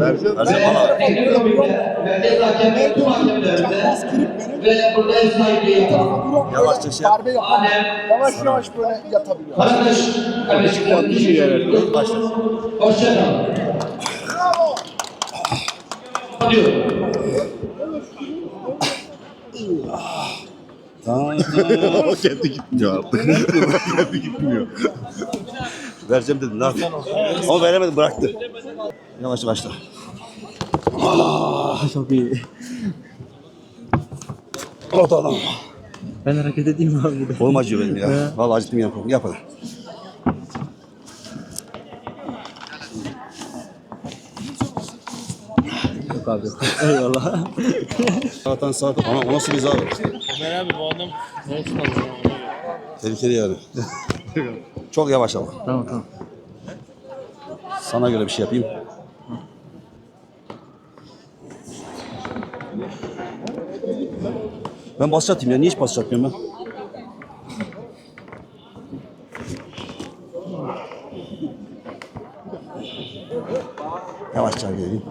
Vereceğim. Vereceğim bana. Merkez Hakem ve Tüm Hakemlerinde ve burada ev sahipliği yapan Yavaşça şey yap. Yavaş yavaş böyle yatabiliyor. Kardeş, kardeşlerim, teşekkür ediyorum. Başla. Hoşçakalın. Diyorum. Tamam. o kendi gitmiyor artık. kendi gitmiyor. Vereceğim dedim ne yapayım. Ama veremedim bıraktı. Yavaş başla. Çok iyi. O da adam. Ben hareket edeyim mi abi? Kolum acıyor benim ya. Vallahi acıttım ya kolum. Yap hadi. Yok abi. Eyvallah. Sağdan sağ Ama o nasıl bir abi? Ömer abi bu adam ne olsun alacağım Tehlikeli yani. Çok yavaş ama. tamam tamam. Sana göre bir şey yapayım. Ben basış atayım ya. Niye hiç basış atmıyorum ben? Yavaşça geleyim.